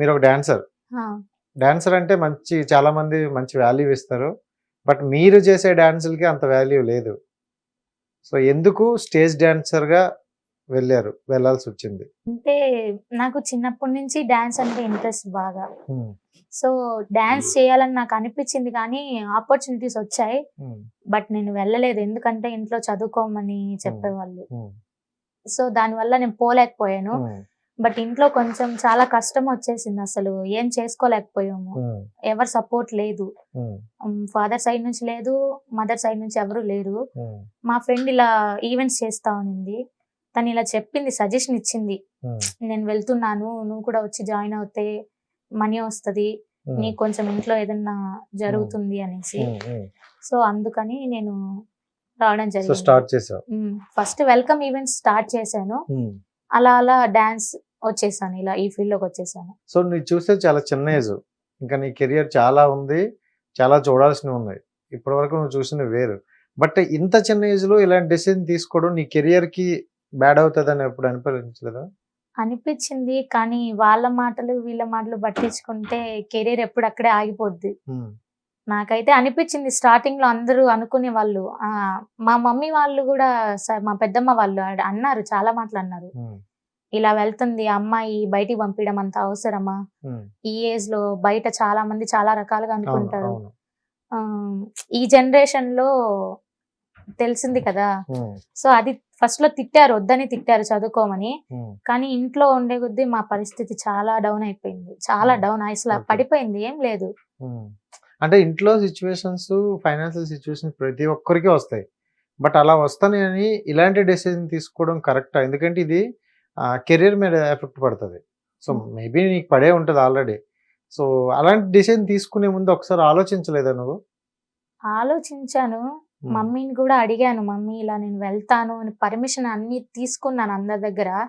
మీరు ఒక dancer dancer అంటే మంచి చాలా మంది మంచి వాల్యూ ఇస్తారు. బట్ మీరు చేసే డాన్సులకి అంత వాల్యూ లేదు. సో ఎందుకు స్టేజ్ డాన్సర్గా వెళ్ళారు? వెళ్ళాల్సి వచ్చింది. అంటే నాకు చిన్నప్పటి నుంచి డాన్స్ అంటే ఇంట్రెస్ట్ బాగా. సో డాన్స్ చేయాలని నాకు అనిపించింది కానీ ఆపర్చునిటీస్ వచ్చాయి. బట్ నేను వెళ్ళలేదు. ఎందుకంటే ఇంట్లో చదువుకోమని చెప్పేవాళ్ళు. సో దానివల్ల నేను పోలేకపోయాను. బట్ ఇంట్లో కొంచెం చాలా కష్టం వచ్చేసింది అసలు. ఏం చేసుకోలేకపోయాము. ఎవరు సపోర్ట్ లేదు. ఫాదర్ సైడ్ నుంచి లేదు మదర్ సైడ్ నుంచి ఎవరు లేరు. మా ఫ్రెండ్ ఇలా ఈవెంట్స్ చేస్తా ఉన్నింది. తను ఇలా చెప్పింది సజెషన్ ఇచ్చింది. నేను వెళ్తున్నాను నువ్వు కూడా వచ్చి జాయిన్ అవుతే మనీ వస్తది. నీకు కొంచెం ఇంట్లో ఏదన్నా జరుగుతుంది అనేసి. సో అందుకని నేను రావడం జరిగింది. స్టార్ట్ చేసావు. ఫస్ట్ వెల్కమ్ ఈవెంట్స్ స్టార్ట్ చేశాను. అలా అలా డాన్స్ వచ్చేసాను ఇలా ఈ ఫీల్డ్లోకి వచ్చేసాను. సో నువ్వు చూస్తే చాలా చిన్న ఏజ్. ఇంకా నీ కెరియర్ చాలా ఉంది చాలా చూడాల్సినవి ఉన్నాయి. ఇప్పటి వరకు నువ్వు చూసిన వేరు. బట్ ఇంత చిన్న ఏజ్లో ఇలాంటి డెసిజన్ తీసుకోవడం నీ కెరియర్కి బ్యాడ్ అవుతుందని ఎప్పుడు అనిపించలేదా? అనిపించింది కానీ వాళ్ళ మాటలు వీళ్ళ మాటలు పట్టించుకుంటే కెరీర్ ఎప్పుడు అక్కడే ఆగిపోద్ది. నాకైతే అనిపించింది స్టార్టింగ్లో అందరూ అనుకునే వాళ్ళు. మా మమ్మీ వాళ్ళు కూడా మా పెద్దమ్మ వాళ్ళు అన్నారు చాలా మాటలు అన్నారు. ఇలా వెళ్తుంది అమ్మాయి బయటికి పంపించడం అంత అవసరమా. ఈ ఏజ్లో బయట చాలా మంది చాలా రకాలుగా అనుకుంటారు. ఈ జనరేషన్లో తెలిసింది కదా. సో అది ఫస్ట్లో తిట్టారు వద్దని తిట్టారు చదువుకోమని. కానీ ఇంట్లో ఉండే కొద్దీ మా పరిస్థితి చాలా డౌన్ అయిపోయింది. చాలా. డౌన్ అసలు. పడిపోయింది ఏం లేదు. అంటే ఇంట్లో సిచ్యువేషన్స్ ఫైనాన్షియల్ సిచ్యువేషన్ ప్రతి ఒక్కరికి వస్తాయి. బట్ అలా వస్తాయని ఇలాంటి డెసిజన్ తీసుకోవడం కరెక్ట్? ఎందుకంటే ఇది కెరీర్ మీద ఎఫెక్ట్ పడుతుంది. సో. మేబీ నీకు పడే ఉంటుంది ఆల్రెడీ. సో అలాంటి డిసిజన్ తీసుకునే ముందు ఒకసారి ఆలోచించలేదా నువ్వు? ఆలోచించాను. మమ్మీని కూడా అడిగాను. మమ్మీ ఇలా నేను వెళ్తాను. అని పర్మిషన్ అన్ని తీసుకున్నాను అందరి దగ్గర.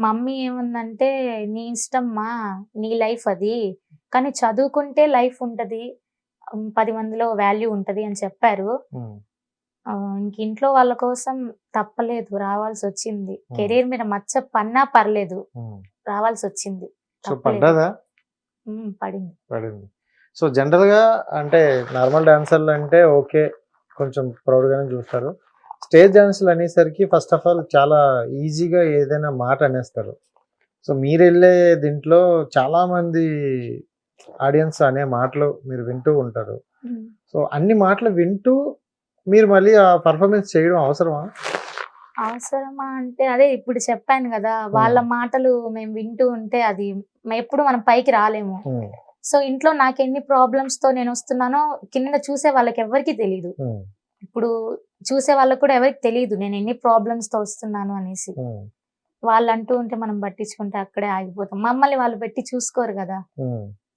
మమ్మీ ఏముందంటే నీ ఇష్టమ్మా నీ లైఫ్ అది. కానీ చదువుకుంటే లైఫ్ ఉంటది. పది మందిలో వాల్యూ ఉంటది అని చెప్పారు. ఇంట్లో వాళ్ళ కోసం తప్పలేదు రావాల్సి వచ్చింది కెరీర్ మీద మచ్చ పన్నా పర్లేదు. రావాల్సి వచ్చింది. పడ్డదా? పడింది. పడింది. సో జనరల్గా అంటే నార్మల్ డాన్సర్లు అంటే ఓకే కొంచెం ప్రౌడ్ గానే చూస్తారు. స్టేజ్ డాన్సులు అనేసరికి ఫస్ట్ ఆఫ్ ఆల్ చాలా ఈజీగా ఏదైనా మాట అనేస్తారు. సో మీరు వెళ్ళే దీంట్లో చాలా మంది ఆడియన్స్ అనే మాటలు మీరు వింటూ ఉంటారు. సో అన్ని మాటలు వింటూ మీరు మళ్ళీ ఆ పర్ఫార్మెన్స్ చేయడం అవసరమా? అవసరమా అంటే అదే ఇప్పుడు చెప్పాను కదా వాళ్ళ మాటలు మేము వింటూ ఉంటే అది ఎప్పుడు మనం పైకి రాలేము. సో ఇంట్లో నాకు ఎన్ని ప్రాబ్లమ్స్తో నేను వస్తున్నానో కింద చూసే వాళ్ళకి ఎవరికి తెలియదు ఇప్పుడు చూసే వాళ్ళకి కూడా ఎవరికి తెలియదు నేను ఎన్ని ప్రాబ్లమ్స్తో వస్తున్నాను అనేసి. వాళ్ళు అంటూ ఉంటే మనం పట్టించుకుంటే అక్కడే ఆగిపోతాం. మమ్మల్ని వాళ్ళు పెట్టి చూసుకోరు కదా.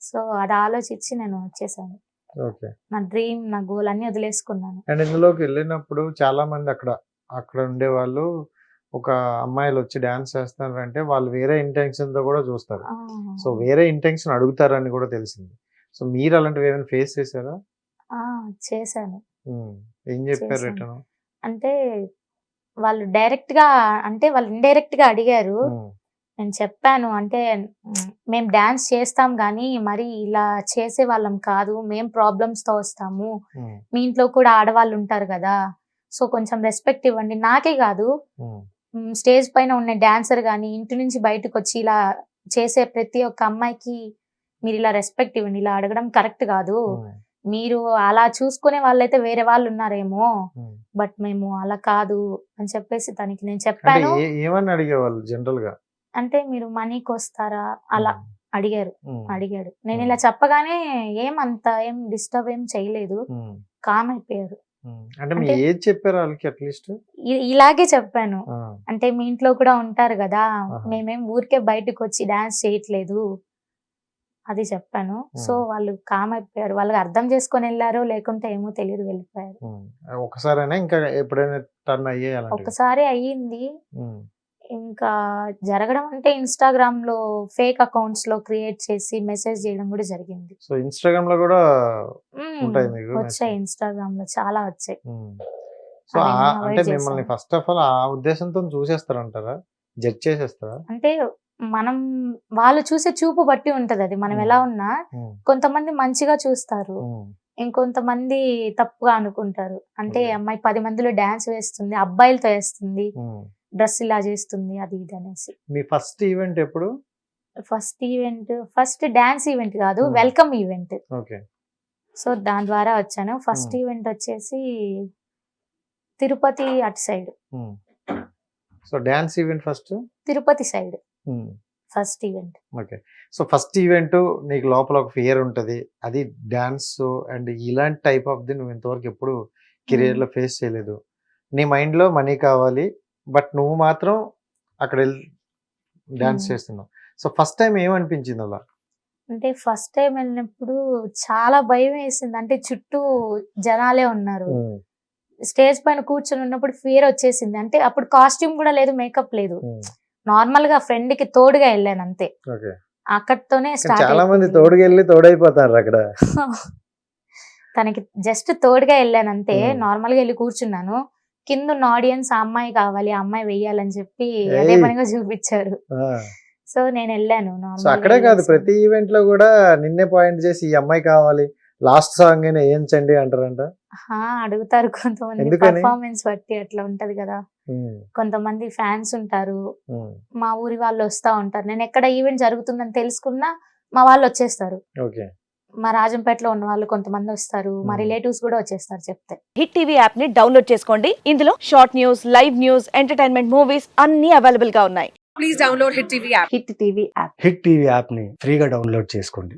సో అది ఆలోచించి నేను వచ్చేసాను నా డ్రీమ్ నా గోల్ అన్ని వదిలేసుకున్నాను. అండ్ ఇందులోకి వెళ్ళినప్పుడు చాలా మంది అక్కడ అక్కడ ఉండే వాళ్ళు ఒక అమ్మాయిలు వచ్చి డాన్స్ చేస్తున్నారంటే వాళ్ళు వేరే ఇంటెన్షన్తో కూడా చూస్తారు. సో వేరే ఇంటెన్షన్ అడుగుతారని కూడా తెలిసింది. సో మీరు అలాంటివి ఏమైనా ఫేస్ చేశారా? ఆ, చేశాను. ఏం చెప్పారు. రిటర్న్ అంటే వాళ్ళు డైరెక్ట్గా అంటే వాళ్ళు ఇండైరెక్ట్గా అడిగారు నేను చెప్పాను. అంటే మేము డాన్స్ చేస్తాం కానీ మరి ఇలా చేసే వాళ్ళం కాదు. మేం ప్రాబ్లమ్స్తో వస్తాము. మీ ఇంట్లో కూడా ఆడవాళ్ళు ఉంటారు కదా. సో కొంచెం రెస్పెక్ట్ ఇవ్వండి. నాకే కాదు. స్టేజ్ పైన ఉన్న డాన్సర్ కానీ ఇంటి నుంచి బయటకు వచ్చి ఇలా చేసే ప్రతి ఒక్క అమ్మాయికి మీరు ఇలా రెస్పెక్ట్ ఇవ్వండి. ఇలా అడగడం కరెక్ట్ కాదు. మీరు అలా చూసుకునే వాళ్ళైతే వేరే వాళ్ళు ఉన్నారేమో. బట్ మేము అలా కాదు అని చెప్పేసి తనకి నేను చెప్పాను. ఏమని అడిగేవాళ్ళు జనరల్గా అంటే మీరు మనీకి వస్తారా అలా అడిగారు. అడిగాడు. నేను. ఇలా చెప్పగానే ఏం అంత ఏం డిస్టర్బ్ ఏం చేయలేదు. కామ్ అయిపోయారు. ఉమ్. అంటే మీ అంటే- ఏజ్ చెప్పారు వాళ్ళకి అట్లీస్ట్? ఇ- ఇలాగే చెప్పాను. అంటే మీ ఇంట్లో కూడా ఉంటారు కదా. మేమేం ఊరికే బయటకు వచ్చి డాన్స్ చేయట్లేదు. అది చెప్పాను. సో వాళ్ళు కామ్ అయిపోయారు. వాళ్ళకి అర్థం చేసుకొని వెళ్ళారో లేకుంటే ఏమో తెలియదు వెళ్ళిపోయారు. ఒకసారైనా ఇంకా ఎప్పుడైనా టర్న్ అయ్యే అలాంటివి? ఒకసారి అయ్యింది. ఇంకా జరగడం అంటే ఇన్స్టాగ్రామ్లో ఫేక్ అకౌంట్స్లో క్రియేట్ చేసి మెసేజ్ చేయడం కూడా జరిగింది. సో ఇన్స్టాగ్రామ్లో కూడా. ఉంటాయి మీకు వచ్చాయి ఇన్స్టాగ్రామ్లో చాలా వచ్చాయి. సో అంటే. మిమ్మల్ని ఫస్ట్ ఆఫ్ ఆల్ ఆ ఉద్దేశంతో చూసేస్తారంటారా? జడ్జ్ చేసేస్తారా? అంటే మనం వాళ్ళు చూసే చూపు బట్టి ఉంటది అది. మనం. ఎలా ఉన్నా కొంతమంది మంచిగా చూస్తారు. ఇంకొంతమంది తప్పుగా అనుకుంటారు. అంటే. అమ్మాయి పది మందిలో డాన్స్ వేస్తుంది అబ్బాయిలతో వేస్తుంది. డ్రెస్ ఇలా చేస్తుంది అది ఇది అనేసి. మీ ఫస్ట్ ఈవెంట్ ఎప్పుడు? First event first dance event కాదు Hmm. Welcome event. Okay. So దాని ద్వారా వచ్చాను. First Hmm. ఈవెంట్ వచ్చేసి తిరుపతి అటు side. So dance event first? Tirupati side. First event. Okay. So first event నీకు లోపల ఒక ఫియర్ ఉంటుంది. అది డ్యాన్స్ అండ్ ఇలాంటి టైప్ ఆఫ్ ది నువ్వు ఇంతవరకు ఎప్పుడు కెరియర్లో ఫేస్ చేయలేదు. నీ మైండ్లో మనీ కావాలి బట్ నువ్వు మాత్రం అక్కడ వెళ్ళి Hmm. చేస్తున్నావు. సో ఫస్ట్ టైం ఏమనిపించింది అలా? అంటే ఫస్ట్ టైం వెళ్ళినప్పుడు చాలా భయం వేసింది. అంటే చుట్టూ జనాలే ఉన్నారు. స్టేజ్ పైన కూర్చొని ఉన్నప్పుడు ఫియర్ వచ్చేసింది. అంటే అప్పుడు కాస్ట్యూమ్ కూడా లేదు మేకప్ లేదు. నార్మల్గా ఫ్రెండ్కి తోడుగా వెళ్ళాను అంతే. అక్కడితోనే స్టార్ట్ చాలా మంది తోడుగా వెళ్ళి తోడైపోతారు అక్కడ. తనకి జస్ట్ తోడుగా వెళ్ళాను అంతే. నార్మల్గా వెళ్ళి కూర్చున్నాను. కింద ఉన్న ఆడియన్స్ ఆ అమ్మాయి కావాలి ఆ అమ్మాయి వెయ్యాలని చెప్పి అదే. పనిగా చూపించారు. సో నేను వెళ్ళాను సో అక్కడే కాదు. ప్రతి ఈవెంట్లో కూడా నిన్నే పాయింట్ చేసి ఈ అమ్మాయి కావాలి లాస్ట్ సాంగ్ అయినా వేయించండి అంటారంట. అడుగుతారు కొంతమంది? పర్ఫార్మెన్స్ బట్టి అట్లా ఉంటది కదా. కొంతమంది ఫ్యాన్స్ ఉంటారు. మా ఊరి వాళ్ళు వస్తా ఉంటారు. నేను ఎక్కడ ఈవెంట్ జరుగుతుందని తెలుసుకున్నా మా వాళ్ళు వచ్చేస్తారు. మా రాజంపేటలో ఉన్న వాళ్ళు కొంతమంది వస్తారు. మా. రిలేటివ్స్ కూడా వచ్చేస్తారు చెప్తే. హిట్ టీవీ యాప్ని డౌన్లోడ్ చేసుకోండి. ఇందులో short news live news entertainment movies అన్ని అవైలబుల్గా ఉన్నాయి. Please download Hit TV app. Hit TV app hit TV యాప్ని ఫ్రీగా డౌన్లోడ్ చేసుకోండి.